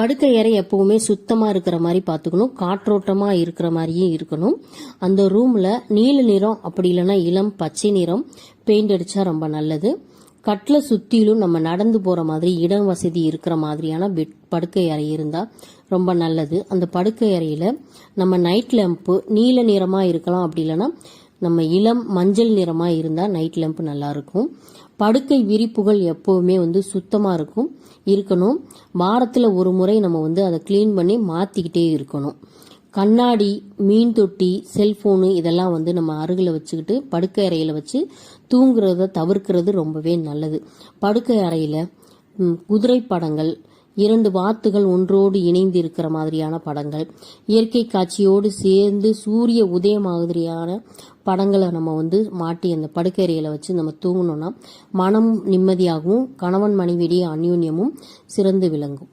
படுக்கை அறை எப்பவுமே சுத்தமாக இருக்கிற மாதிரி பார்த்துக்கணும். காற்றோட்டமாக இருக்கிற மாதிரியும் இருக்கணும். அந்த ரூமில் நீல நிறம் அப்படி இல்லைன்னா இளம் பச்சை நிறம் பெயிண்ட் அடித்தா ரொம்ப நல்லது. கட்டில் சுற்றிலும் நம்ம நடந்து போகிற மாதிரி இடம் வசதி இருக்கிற மாதிரியான பெட் படுக்கை அறை இருந்தால் ரொம்ப நல்லது. அந்த படுக்கை அறையில் நம்ம நைட் லேம்ப்பு நீல நிறமாக இருக்கலாம் அப்படி இல்லைன்னா நம்ம இளம் மஞ்சள் நிறமாக இருந்தால் நைட் லேம்ப் நல்லாயிருக்கும் படுக்கை விரிப்புகள் எப்போவுமே வந்து சுத்தமாக இருக்கும். இருக்கணும். வாரத்தில் ஒரு முறை நம்ம வந்து அதை க்ளீன் பண்ணி மாற்றிக்கிட்டே இருக்கணும். கண்ணாடி மீன் தொட்டி செல்ஃபோனு இதெல்லாம் வந்து நம்ம அருகில் வச்சுக்கிட்டு படுக்கை அறையில் வச்சு தூங்குறத தவிர்க்கிறது ரொம்பவே நல்லது. படுக்கை அறையில் குதிரை படங்கள் இரண்டு வாத்துகள் ஒன்றோடு இணைந்து இருக்கிற மாதிரியான படங்கள். இயற்கை காட்சியோடு சேர்ந்து சூரிய உதய மாதிரியான படங்களை நம்ம வந்து மாட்டி அந்த படுக்கறையில் வச்சு நம்ம தூங்கினோம்னா மனம் நிம்மதியாகவும் கணவன் மனைவியிடையே அந்யூன்யமும் சிறந்து விளங்கும்.